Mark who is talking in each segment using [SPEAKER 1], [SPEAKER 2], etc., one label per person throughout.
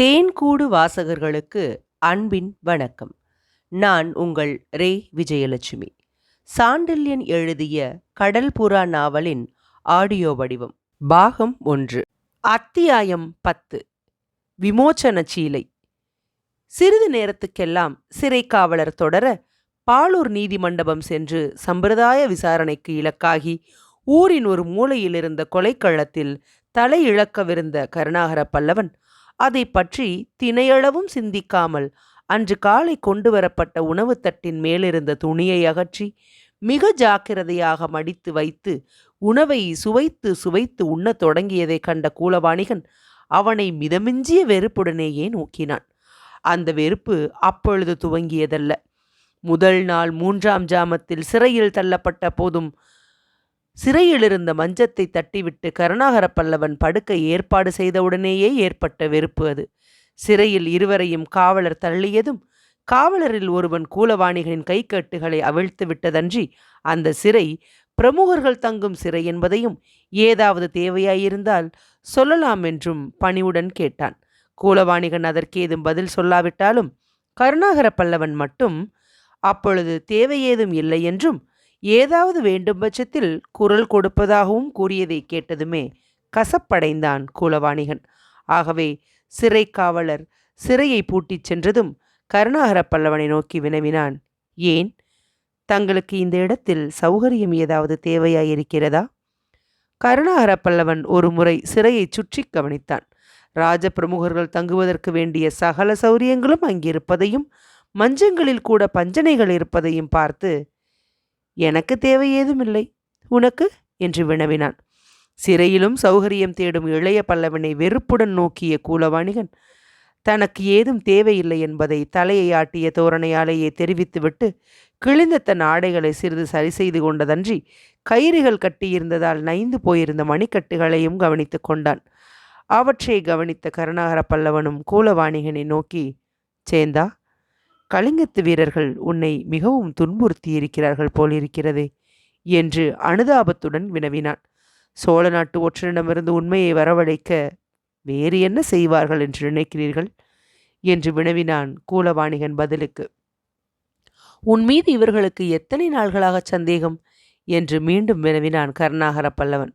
[SPEAKER 1] தேன்கூடு வாசகர்களுக்கு அன்பின் வணக்கம். நான் உங்கள் ரே. விஜயலட்சுமி. சாண்டில்யன் எழுதிய கடல் புறா நாவலின் ஆடியோ வடிவம் பாகம் ஒன்று. அத்தியாயம் பத்து. விமோச்சன சீலை. சிறிது நேரத்துக்கெல்லாம் சிறை காவலர் தொடர பாலூர் நீதிமண்டபம் சென்று சம்பிரதாய விசாரணைக்கு இலக்காகி ஊரின் ஒரு மூலையில் இருந்த கொலைக்களத்தில் தலை இழக்கவிருந்த கருணாகர பல்லவன் அதை பற்றி தினையளவும் சிந்திக்காமல் அன்று காலை கொண்டு வரப்பட்ட உணவு தட்டின் மேலிருந்த துணியை அகற்றி மிக ஜாக்கிரதையாக மடித்து வைத்து உணவை சுவைத்து சுவைத்து உண்ணத் தொடங்கியதைக் கண்ட கூலவாணிகன் அவனை மிதமிஞ்சிய வெறுப்புடனேயே நோக்கினான். அந்த வெறுப்பு அப்பொழுது துவங்கியதல்ல. முதல் நாள் மூன்றாம் ஜாமத்தில் சிறையில் தள்ளப்பட்ட போதும் சிறையிலிருந்த மஞ்சத்தை தட்டிவிட்டு கருணாகர பல்லவன் படுக்க ஏற்பாடு செய்தவுடனேயே ஏற்பட்ட வெறுப்பு அது. சிறையில் இருவரையும் காவலர் தள்ளியதும் காவலரில் ஒருவன் கூலவாணிகளின் கைக்கட்டுகளை அவிழ்த்து விட்டதன்றி அந்த சிறை பிரமுகர்கள் தங்கும் சிறை என்பதையும் ஏதாவது தேவையாயிருந்தால் சொல்லலாம் என்றும் பணிவுடன் கேட்டான். கூலவாணிகன் அதற்கேதும் பதில் சொல்லாவிட்டாலும் கருணாகர பல்லவன் மட்டும் அப்பொழுது தேவையேதும் இல்லை என்றும் ஏதாவது வேண்டும் பட்சத்தில் குரல் கொடுப்பதாகவும் கூறியதை கேட்டதுமே கசப்படைந்தான் கூலவாணிகன். ஆகவே சிறை காவலர் சிறையை பூட்டிச் சென்றதும் கருணாகர பல்லவனை நோக்கி வினவினான். ஏன்? தங்களுக்கு இந்த இடத்தில் சௌகரியம் ஏதாவது தேவையாயிருக்கிறதா? கருணாகர பல்லவன் ஒரு முறை சிறையை சுற்றி கவனித்தான். ராஜ பிரமுகர்கள் தங்குவதற்கு வேண்டிய சகல சௌரியங்களும் அங்கிருப்பதையும் மஞ்சங்களில் கூட பஞ்சனைகள் இருப்பதையும் பார்த்து எனக்கு தேவை ஏதுமில்லை. உனக்கு? என்று வினவினான். சிறையிலும் சௌகரியம் தேடும் இளைய பல்லவனை வெறுப்புடன் நோக்கிய கூலவாணிகன் தனக்கு ஏதும் தேவையில்லை என்பதை தலையை ஆட்டிய தோரணையாலேயே தெரிவித்துவிட்டு கிழிந்த தன் ஆடைகளை சிறிது சரி செய்து கொண்டதன்றி கயிறுகள் கட்டியிருந்ததால் நைந்து போயிருந்த மணிக்கட்டுகளையும் கவனித்து கொண்டான். அவற்றை கவனித்த கருணாகர பல்லவனும் கூலவாணிகனை நோக்கி சேந்தா கலிங்கத்து வீரர்கள் உன்னை மிகவும் துன்புறுத்தியிருக்கிறார்கள் போலிருக்கிறதே என்று அனுதாபத்துடன் வினவினான். சோழ நாட்டு ஒற்றனிடமிருந்து உண்மையை வரவழைக்க வேறு என்ன செய்வார்கள் என்று நினைக்கிறீர்கள்? என்று வினவினான் கூலவாணிகன் பதிலுக்கு. உன் மீது இவர்களுக்கு எத்தனை நாள்களாக சந்தேகம்? என்று மீண்டும் வினவினான் கருணாகர பல்லவன்.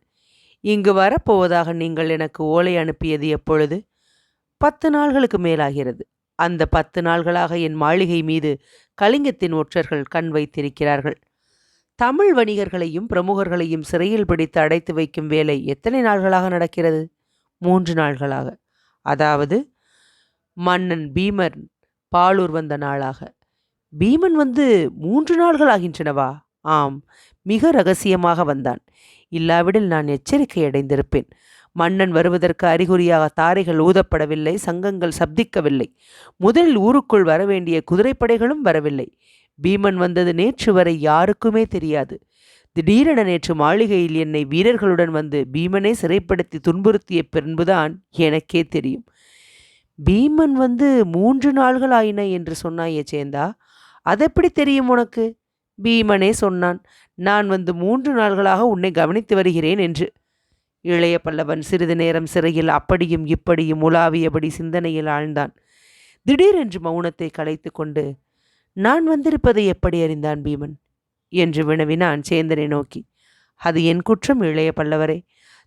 [SPEAKER 1] இங்கு வரப்போவதாக நீங்கள் எனக்கு ஓலை அனுப்பியது எப்பொழுது? பத்து நாள்களுக்கு மேலாகிறது. அந்த பத்து நாள்களாக என் மாளிகை மீது கலிங்கத்தின் ஒற்றர்கள் கண் வைத்திருக்கிறார்கள். தமிழ் வணிகர்களையும் பிரமுகர்களையும் சிறையில் பிடித்து அடைத்து வைக்கும் வேலை எத்தனை நாள்களாக நடக்கிறது? மூன்று நாள்களாக. அதாவது மன்னன் பீமன் பாலூர் வந்த நாளாக. பீமன் வந்து மூன்று நாள்கள் ஆகின்றனவா? ஆம் மிக ரகசியமாக வந்தான். இல்லாவிடில் நான் எச்சரிக்கை அடைந்திருப்பேன். மன்னன் வருவதற்கு அறிகுறியாக தாரைகள் ஊதப்படவில்லை சங்கங்கள் சப்திக்கவில்லை. முதலில் ஊருக்குள் வரவேண்டிய குதிரைப்படைகளும் வரவில்லை. பீமன் வந்தது நேற்று வரை யாருக்குமே தெரியாது. திடீரென நேற்று மாளிகையில் என்னை வீரர்களுடன் வந்து பீமனை சிறைப்படுத்தி துன்புறுத்திய பின்புதான் எனக்கே தெரியும். பீமன் வந்து மூன்று நாள்கள் ஆயின என்று சொன்னாயே சேந்தா அதெப்படி தெரியும் உனக்கு? பீமனே சொன்னான் நான் வந்து மூன்று நாள்களாக உன்னை கவனித்து வருகிறேன் என்று. இளைய பல்லவன் சிறிது நேரம் சிறையில் அப்படியும் இப்படியும் உலாவியபடி சிந்தனையில் ஆழ்ந்தான். திடீரென்று மௌனத்தை கலைத்து கொண்டு நான் வந்திருப்பதை எப்படி அறிந்தான் பீமன்? என்று வினவினான் சேந்தனை நோக்கி. அது என் குற்றம் இளைய பல்லவரே.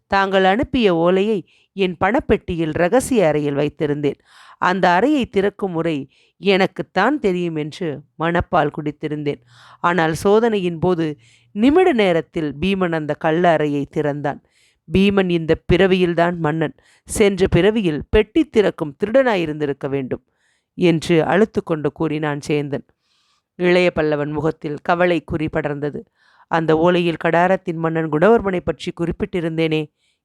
[SPEAKER 1] தாங்கள் அனுப்பிய ஓலையை என் பணப்பெட்டியில் ரகசிய அறையில் வைத்திருந்தேன். அந்த அறையை திறக்கும் முறை எனக்குத்தான் தெரியும் என்று மணப்பால் குடித்திருந்தேன். ஆனால் சோதனையின் போது நிமிட நேரத்தில் பீமன் அந்த கள்ள அறையை திறந்தான். பீமன் இந்த பிறவியில்தான் மன்னன். சென்ற பிறவியில் பெட்டி திறக்கும் திருடனாயிருந்திருக்க வேண்டும் என்று அழுத்து கொண்டு கூறினான் சேந்தன். இளைய பல்லவன் முகத்தில் கவலை குறி படர்ந்தது. அந்த ஓலையில் கடாரத்தின் மன்னன் குணவர்மனை பற்றி குறிப்பிட்டிருந்தேனே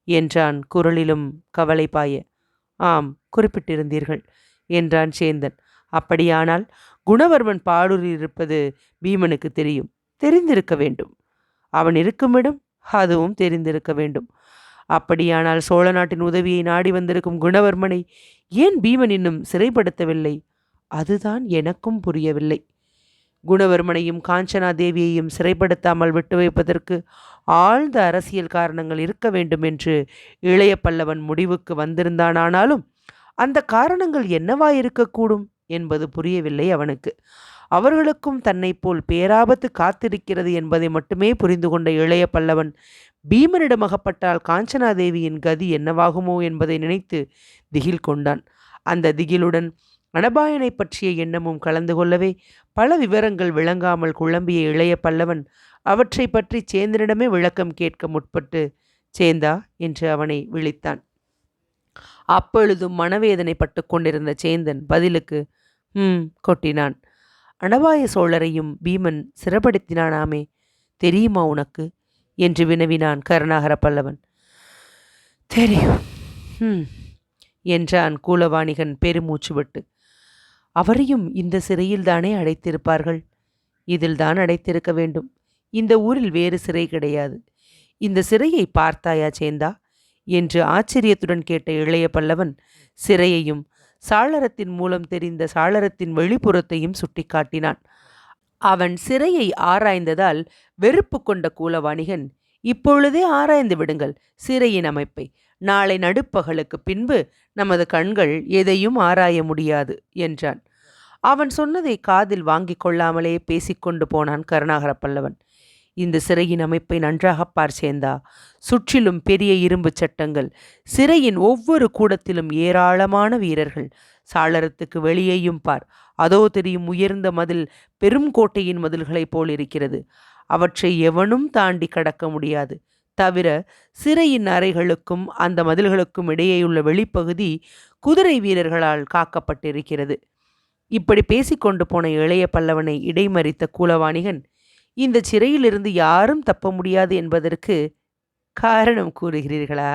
[SPEAKER 1] என்றான் குரலிலும் கவலை பாய. ஆம் குறிப்பிட்டிருந்தீர்கள் என்றான் சேந்தன். அப்படியானால் குணவர்மன் பாடூரில் இருப்பது பீமனுக்கு தெரியும். தெரிந்திருக்க வேண்டும். அவன் இருக்குமிடம் அதுவும் தெரிந்திருக்க வேண்டும். அப்படியானால் சோழ நாட்டின் உதவியை நாடி வந்திருக்கும் குணவர்மனை ஏன் பீமன் இன்னும் சிறைப்படுத்தவில்லை? அதுதான் எனக்கும் புரியவில்லை. குணவர்மனையும் காஞ்சனா தேவியையும் சிறைப்படுத்தாமல் விட்டு வைப்பதற்கு ஆழ்ந்த அரசியல் காரணங்கள் இருக்க வேண்டும் என்று இளைய பல்லவன் முடிவுக்கு வந்திருந்தானானாலும் அந்த காரணங்கள் என்னவாயிருக்கக்கூடும் என்பது புரியவில்லை அவனுக்கு. அவர்களுக்கும் தன்னை போல் பேராபத்து காத்திருக்கிறது என்பதை மட்டுமே புரிந்து கொண்ட இளைய பல்லவன் பீமனிடம் அகப்பட்டால் காஞ்சனாதேவியின் கதி என்னவாகுமோ என்பதை நினைத்து திகில் கொண்டான். அந்த திகிலுடன் அனபாயனை பற்றிய எண்ணமும் கலந்து கொள்ளவே பல விவரங்கள் விளங்காமல் குழம்பிய இளைய பல்லவன் அவற்றை பற்றி சேந்தனிடமே விளக்கம் கேட்க முற்பட்டு சேந்தா என்று அவனை விழித்தான். அப்பொழுதும் மனவேதனை பட்டு கொண்டிருந்த சேந்தன் பதிலுக்கு ம் கொட்டினான். அனபாய சோழரையும் பீமன் சிறப்படுத்தினானாமே தெரியுமா உனக்கு? என்று வினவினான் கருணாகர பல்லவன். தெரியும். ம் என்றான் கூலவாணிகன் பெருமூச்சு விட்டு. அவரையும் இந்த சிறையில்தானே அடைத்திருப்பார்கள்? இதில்தான் அடைத்திருக்க வேண்டும். இந்த ஊரில் வேறு சிறை கிடையாது. இந்த சிறையை பார்த்தாயா சேந்தா? என்று ஆச்சரியத்துடன் கேட்ட இளைய பல்லவன் சிறையையும் சாளரத்தின் மூலம் தெரிந்த சாளரத்தின் வெளிப்புறத்தையும் சுட்டிக்காட்டினான். அவன் சிறையை ஆராய்ந்ததால் வெறுப்பு கொண்ட கூலவாணிகன் இப்பொழுதே ஆராய்ந்து விடுங்கள் சிறையின் அமைப்பை. நாளை நடுப்பகலுக்கு பின்பு நமது கண்கள் எதையும் ஆராய முடியாது என்றான். அவன் சொன்னதை காதில் வாங்கிக் கொள்ளாமலே பேசிக்கொண்டு போனான் கருணாகர பல்லவன். இந்த சிறையின் அமைப்பை நன்றாக பார் சேர்ந்தா சுற்றிலும் பெரிய இரும்பு சட்டங்கள் சிறையின் ஒவ்வொரு கூடத்திலும் ஏராளமான வீரர்கள் சாளரத்துக்கு வெளியேயும் பார். அதோ தெரியும் உயர்ந்த மதில் பெரும் கோட்டையின் மதில்களைப் போல் இருக்கிறது. அவற்றை எவனும் தாண்டி கடக்க முடியாது. தவிர சிறையின் அறைகளுக்கும் அந்த மதில்களுக்கும் இடையேயுள்ள வெளிப்பகுதி குதிரை வீரர்களால் காக்கப்பட்டிருக்கிறது. இப்படி பேசிக்கொண்டு போன இளைய பல்லவனை இடைமறித்த கூலவாணிகன் இந்த சிறையிலிருந்து யாரும் தப்ப முடியாது என்பதற்கு காரணம் கூறுகிறீர்களா?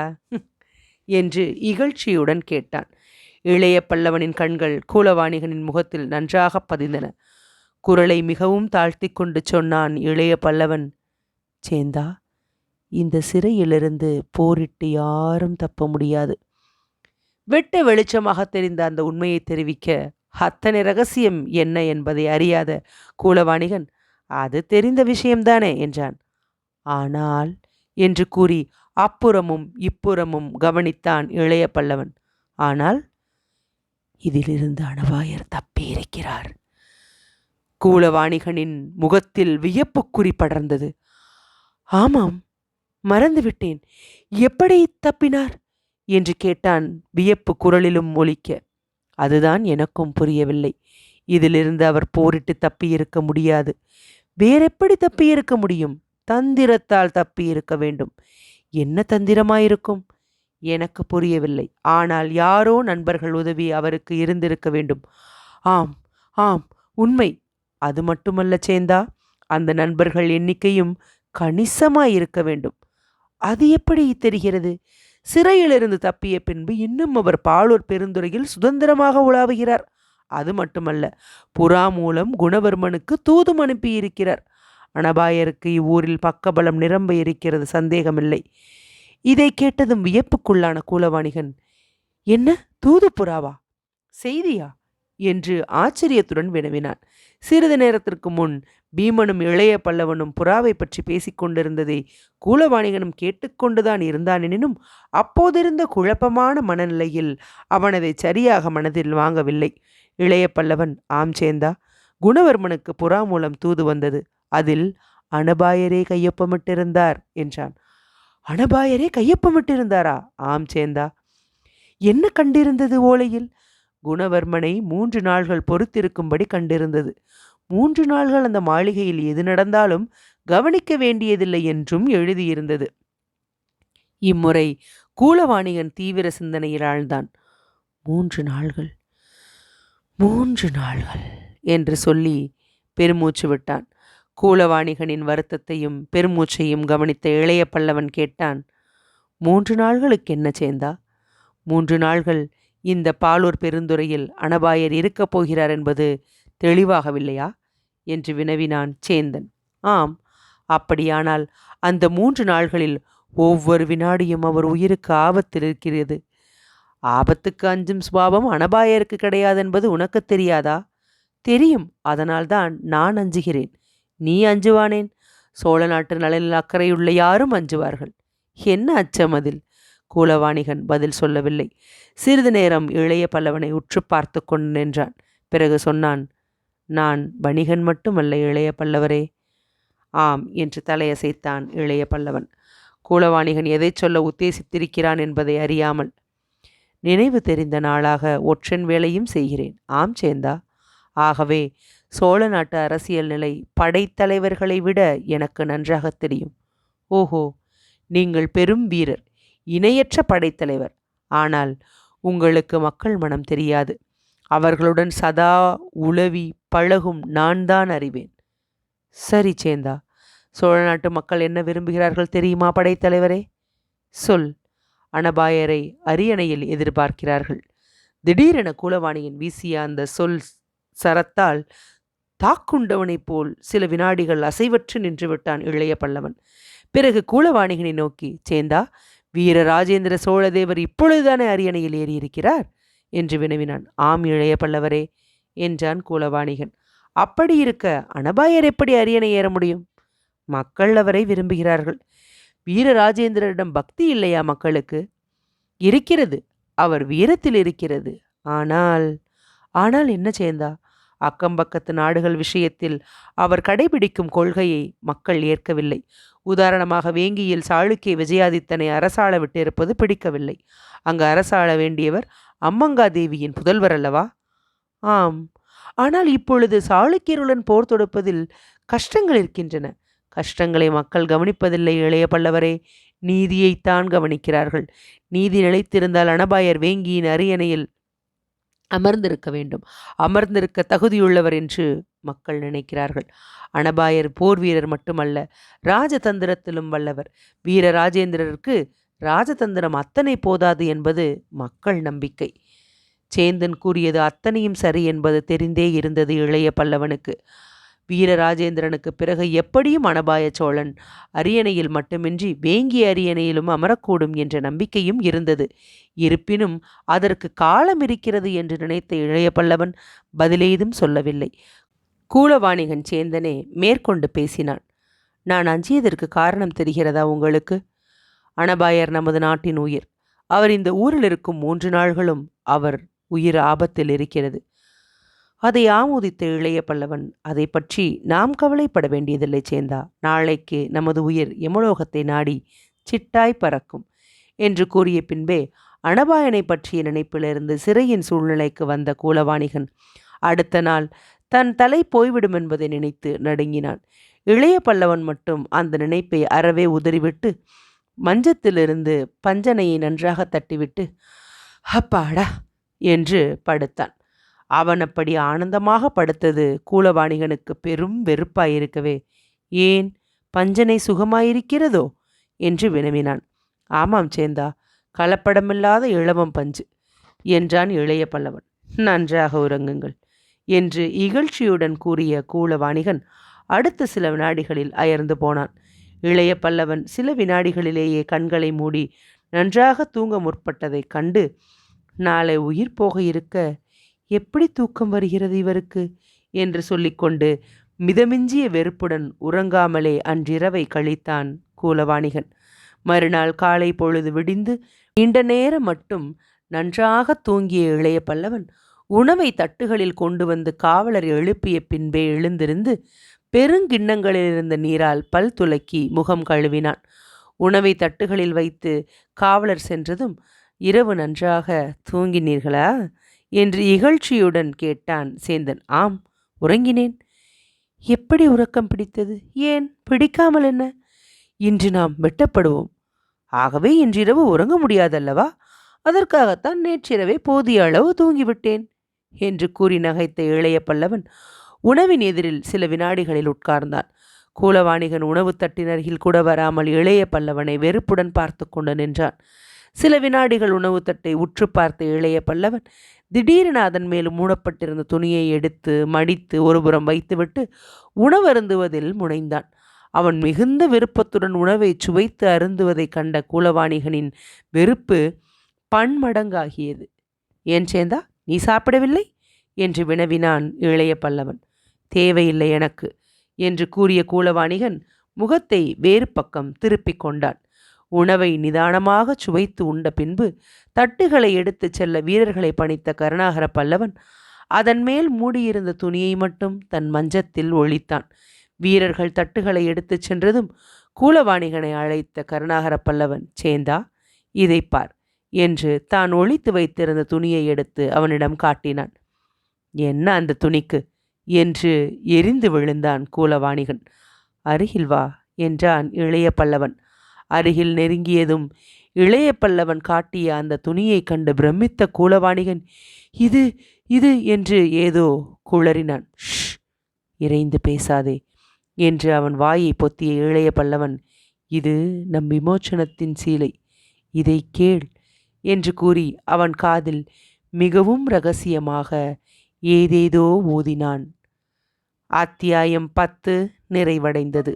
[SPEAKER 1] என்று இகழ்ச்சியுடன் கேட்டான். இளைய பல்லவனின் கண்கள் கூலவாணிகனின் முகத்தில் நன்றாக பதிந்தன. குரலை மிகவும் தாழ்த்தி கொண்டு சொன்னான் இளைய பல்லவன் சேந்தா இந்த சிறையிலிருந்து போரிட்டு யாரும் தப்ப முடியாது. வெட்ட வெளிச்சமாக தெரிந்த அந்த உண்மையை தெரிவிக்க அத்தனை ரகசியம் என்ன என்பதை அறியாத கூலவாணிகன் அது தெரிந்த விஷயம்தானே என்றான். ஆனால் என்று கூறி அப்புறமும் இப்புறமும் கவனித்தான் இளைய பல்லவன் ஆனால் இதிலிருந்து அணவாயர் தப்பியிருக்கிறார். கூலவாணிகனின் முகத்தில் வியப்புக்குறி படர்ந்தது. ஆமாம் மறந்துவிட்டேன். எப்படி தப்பினார்? என்று கேட்டான் வியப்பு குரலிலும் ஒலிக்க. அதுதான் எனக்கும் புரியவில்லை. இதிலிருந்து அவர் போரிட்டு தப்பியிருக்க முடியாது. வேறெப்படி தப்பியிருக்க முடியும்? தந்திரத்தால் தப்பியிருக்க வேண்டும். என்ன தந்திரமாயிருக்கும்? எனக்கு புரியவில்லை. ஆனால் யாரோ நண்பர்கள் உதவி அவருக்கு இருந்திருக்க வேண்டும். ஆம் ஆம் உண்மை. அது மட்டுமல்ல சேந்தா. அந்த நண்பர்கள் எண்ணிக்கையும் கணிசமாய் இருக்க வேண்டும். அது எப்படி தெரிகிறது? சிறையிலிருந்து தப்பிய பின்பு இன்னும் அவர் பாலூர் பெருந்துறையில் சுதந்திரமாக உலாவுகிறார். அது மட்டுமல்ல புறா மூலம் குணவர்மனுக்கு தூதும் அனுப்பியிருக்கிறார். அனபாயருக்கு இவ்வூரில் பக்கபலம் நிரம்ப இருக்கிறது சந்தேகமில்லை. இதை கேட்டதும் வியப்புக்குள்ளான கூலவாணிகன் என்ன தூது புறாவா? செய்தியா? என்று ஆச்சரியத்துடன் வினவினான். சிறிது நேரத்திற்கு முன் பீமனும் இளைய பல்லவனும் புறாவை பற்றி பேசிக்கொண்டிருந்ததை கூலவாணிகனும் கேட்டுக்கொண்டுதான் இருந்தான் எனினும் அப்போதிருந்த குழப்பமான மனநிலையில் அவன் அதை சரியாக மனதில் வாங்கவில்லை. இளைய பல்லவன் ஆம் சேந்தா குணவர்மனுக்கு புறா மூலம் தூது வந்தது. அதில் அனபாயரே கையொப்பமிட்டிருந்தார் என்றான். அனபாயரே கையொப்பமிட்டிருந்தாரா? ஆம் சேந்தா. என்ன கண்டிருந்தது ஓலையில்? குணவர்மனை மூன்று நாள்கள் பொறுத்திருக்கும்படி கண்டிருந்தது. மூன்று நாள்கள் அந்த மாளிகையில் எது நடந்தாலும் கவனிக்க வேண்டியதில்லை என்றும் எழுதியிருந்தது. இம்முறை கூலவாணிகன் தீவிர சிந்தனையில் ஆழ்ந்தான். மூன்று நாள்கள் மூன்று நாள்கள் என்று சொல்லி பெருமூச்சு விட்டான். கூலவாணிகனின் வருத்தத்தையும் பெருமூச்சையும் கவனித்த இளைய பல்லவன் கேட்டான் மூன்று நாள்களுக்கு என்ன சேந்தா மூன்று நாள்கள் இந்த பாலூர் பெருந்துறையில் அனபாயர் இருக்கப் போகிறார் என்பது தெளிவாகவில்லையா? என்று வினவினான் சேந்தன். ஆம் அப்படியானால் அந்த மூன்று நாள்களில் ஒவ்வொரு வினாடியும் அவர் உயிருக்கு ஆபத்தில் இருக்கிறது. ஆபத்துக்கு அஞ்சும் சுபாவம் அனபாயருக்கு கிடையாது என்பது உனக்கு தெரியாதா? தெரியும் அதனால்தான் நான் அஞ்சுகிறேன். நீ அஞ்சுவானேன்? சோழ நாட்டு நலனில் அக்கறையுள்ள யாரும் அஞ்சுவார்கள். என்ன அச்சம் அதில்? கூலவாணிகன் பதில் சொல்லவில்லை. சிறிது நேரம் இளைய பல்லவனை உற்று பார்த்து கொண்டு நின்றான். பிறகு சொன்னான் நான் வணிகன் மட்டுமல்ல இளைய பல்லவரே. ஆம் என்று தலையசைத்தான் இளைய பல்லவன். கூலவாணிகன் எதை சொல்ல உத்தேசித்திருக்கிறான் என்பதை அறியாமல் நினைவு தெரிந்த நாளாக ஒற்றன் வேலையும் செய்கிறேன். ஆம் சேந்தா. ஆகவே சோழ நாட்டு அரசியல் நிலை படைத்தலைவர்களை விட எனக்கு நன்றாக தெரியும். ஓஹோ நீங்கள் பெரும் வீரர் இணையற்ற படைத்தலைவர் ஆனால் உங்களுக்கு மக்கள் மனம் தெரியாது. அவர்களுடன் சதா உளவி பழகும் நான் தான் அறிவேன். சரி சேந்தா சோழ நாட்டு மக்கள் என்ன விரும்புகிறார்கள் தெரியுமா படைத்தலைவரே சொல். அனபாயரை அரியணையில் எதிர்பார்க்கிறார்கள். திடீரென குலவாணியின் வீசிய அந்த சொல் சரத்தால் தாக்குண்டவனைப் போல் சில வினாடிகள் அசைவற்று நின்று விட்டான் இளைய பல்லவன். பிறகு கூலவாணிகனை நோக்கி சேந்தா வீர ராஜேந்திர சோழதேவர் இப்பொழுதுதானே அரியணையில் ஏறியிருக்கிறார்? என்று வினவினான். ஆம் இளைய பல்லவரே என்றான் கூலவாணிகன். அப்படி இருக்க அனபாயர் எப்படி அரியணை ஏற முடியும்? மக்கள் அவரை விரும்புகிறார்கள். வீர ராஜேந்திரரிடம் பக்தி இல்லையா மக்களுக்கு? இருக்கிறது. அவர் வீரத்தில் இருக்கிறது. ஆனால் ஆனால் என்ன சேந்தா? அக்கம் பக்கத்து நாடுகள் விஷயத்தில் அவர் கடைபிடிக்கும் கொள்கையை மக்கள் ஏற்கவில்லை. உதாரணமாக வேங்கியில் சாளுக்கிய விஜயாதித்தனை அரசாள விட்டிருப்பது பிடிக்கவில்லை. அங்கு அரசாள வேண்டியவர் அம்மங்காதேவியின் புதல்வர் அல்லவா? ஆம். ஆனால் இப்பொழுது சாளுக்கியருடன் போர் தொடுப்பதில் கஷ்டங்கள் இருக்கின்றன. கஷ்டங்களை மக்கள் கவனிப்பதில்லை இளைய பல்லவரே. நீதியைத்தான் கவனிக்கிறார்கள். நீதி நிலைத்திருந்தால் அனபாயர் வேங்கியின் அரியணையில் அமர்ந்திருக்க வேண்டும். அமர்ந்திருக்க தகுதியுள்ளவர் என்று மக்கள் நினைக்கிறார்கள். அனபாயர் போர் வீரர் மட்டுமல்ல ராஜதந்திரத்திலும் வல்லவர். வீர ராஜேந்திரருக்கு ராஜதந்திரம் அத்தனை போதாது என்பது மக்கள் நம்பிக்கை. சேந்தன் கூறியது அத்தனையும் சரி என்பது தெரிந்தே இருந்தது இளைய பல்லவனுக்கு. வீரராஜேந்திரனுக்கு பிறகு எப்படியும் அனபாய சோழன் அரியணையில் மட்டுமின்றி வேங்கிய அரியணையிலும் அமரக்கூடும் என்ற நம்பிக்கையும் இருந்தது. இருப்பினும் அதற்கு காலம் இருக்கிறது என்று நினைத்த இளைய பல்லவன் பதிலேதும் சொல்லவில்லை. கூலவாணிகன் சேந்தனே மேற்கொண்டு பேசினான். நான் அஞ்சியதற்கு காரணம் தெரிகிறதா உங்களுக்கு? அனபாயர் நமது நாட்டின் உயிர். அவர் இந்த ஊரில் இருக்கும் மூன்று நாள்களும் அவர் உயிர் ஆபத்தில் இருக்கிறது. அதை ஆமோதித்த இளைய பல்லவன் அதை பற்றி நாம் கவலைப்பட வேண்டியதில்லை சேந்தா. நாளைக்கு நமது உயிர் யமலோகத்தை நாடி சிட்டாய் பறக்கும் என்று கூறிய பின்பே அனபாயனை பற்றிய நினைப்பிலிருந்து சிறையின் சூழ்நிலைக்கு வந்த கூலவாணிகன் அடுத்த நாள் தன் தலை போய்விடும் என்பதை நினைத்து நடுங்கினான். இளைய பல்லவன் மட்டும் அந்த நினைப்பை அறவே உதறிவிட்டு மஞ்சத்திலிருந்து பஞ்சனையை நன்றாக தட்டிவிட்டு அப்பாடா! என்று படுத்தான். அவன் அப்படி ஆனந்தமாக படுத்தது. கூலவாணிகனுக்கு பெரும் வெறுப்பாயிருக்கவே. ஏன்? பஞ்சனை சுகமாயிருக்கிறதோ? என்று வினவினான். ஆமாம் சேந்தா கலப்படமில்லாத இளவம் பஞ்சு என்றான் இளைய பல்லவன். நன்றாக உறங்குங்கள் என்று இகழ்ச்சியுடன் கூறிய கூலவாணிகன் அடுத்த சில வினாடிகளில் அயர்ந்து போனான். இளைய பல்லவன் சில வினாடிகளிலேயே கண்களை மூடி நன்றாக தூங்க முற்பட்டதைக் கண்டு நாளை உயிர் போக இருக்க எப்படி தூக்கம் வருகிறது இவருக்கு? என்று சொல்லிக்கொண்டு மிதமிஞ்சிய வெறுப்புடன் உறங்காமலே அன்றிரவை கழித்தான் கூலவாணிகன். மறுநாள் காலை பொழுது விடிந்து நீண்ட நேரம் மட்டும் நன்றாக தூங்கிய இளைய பல்லவன் உணவை தட்டுகளில் கொண்டு வந்து காவலர் எழுப்பிய பின்பே எழுந்திருந்து பெருங்கிண்ணங்களில் இருந்த நீரால் பல் துலக்கி முகம் கழுவினான். உணவை தட்டுகளில் வைத்து காவலர் சென்றதும் இரவு நன்றாக தூங்கினீர்களா? என்று இகழ்ச்சியுடன் கேட்டான் சேந்தன். ஆம் உறங்கினேன். எப்படி உறக்கம் பிடித்தது? ஏன்? பிடிக்காமல் என்ன? இன்று நாம் வெட்டப்படுவோம். ஆகவே இன்றிரவு உறங்க முடியாதல்லவா? அதற்காகத்தான் நேற்றிரவே போதிய அளவு தூங்கிவிட்டேன் என்று கூறி நகைத்த இளைய பல்லவன் உணவின் எதிரில் சில வினாடிகளில் உட்கார்ந்தான். கூலவாணிகன் உணவு தட்டினருகில் கூட வராமல் இளைய பல்லவனை வெறுப்புடன் பார்த்து கொண்டு நின்றான். சில வினாடிகள் உணவு தட்டை உற்று பார்த்த இளைய பல்லவன் திடீரென அதன் மேல் மூடப்பட்டிருந்த துணியை எடுத்து மடித்து ஒருபுறம் வைத்துவிட்டு உணவருந்துவதில் முனைந்தான். அவன் மிகுந்த விருப்பத்துடன் உணவை சுவைத்து அருந்துவதைக் கண்ட கூலவாணிகனின் வெறுப்பு பன்மடங்காகியது. ஏன் சேந்தா நீ சாப்பிடவில்லை? என்று வினவினான் இளைய பல்லவன். தேவையில்லை எனக்கு என்று கூறிய கூலவாணிகன் முகத்தை வேறு பக்கம் திருப்பிக் கொண்டான். உணவை நிதானமாகச் சுவைத்து உண்ட பின்பு தட்டுகளை எடுத்துச் செல்ல வீரர்களை பணித்த கருணாகர பல்லவன் அதன் மேல் மூடியிருந்த துணியை மட்டும் தன் மஞ்சத்தில் ஒழித்தான். வீரர்கள் தட்டுகளை எடுத்துச் சென்றதும் கூலவாணிகனை அழைத்த கருணாகர பல்லவன் சேந்தா இதை பார் என்று தான் ஒழித்து வைத்திருந்த துணியை எடுத்து அவனிடம் காட்டினான். என்ன அந்த துணிக்கு? என்று எரிந்து விழுந்தான் கூலவாணிகன். அருகில் வா என்றான் இளைய பல்லவன். அருகில் நெருங்கியதும் இளைய பல்லவன் காட்டிய அந்த துணியைக் கண்டு பிரமித்த கூலவாணிகன் இது இது என்று ஏதோ குளறினான். ஷ் இறைந்து பேசாதே என்று அவன் வாயை பொத்திய இளைய பல்லவன் இது நம் விமோச்சனத்தின் சீலை இதை கேள் என்று கூறி அவன் காதில் மிகவும் ரகசியமாக ஏதேதோ ஓதினான் அத்தியாயம் பத்து நிறைவடைந்தது.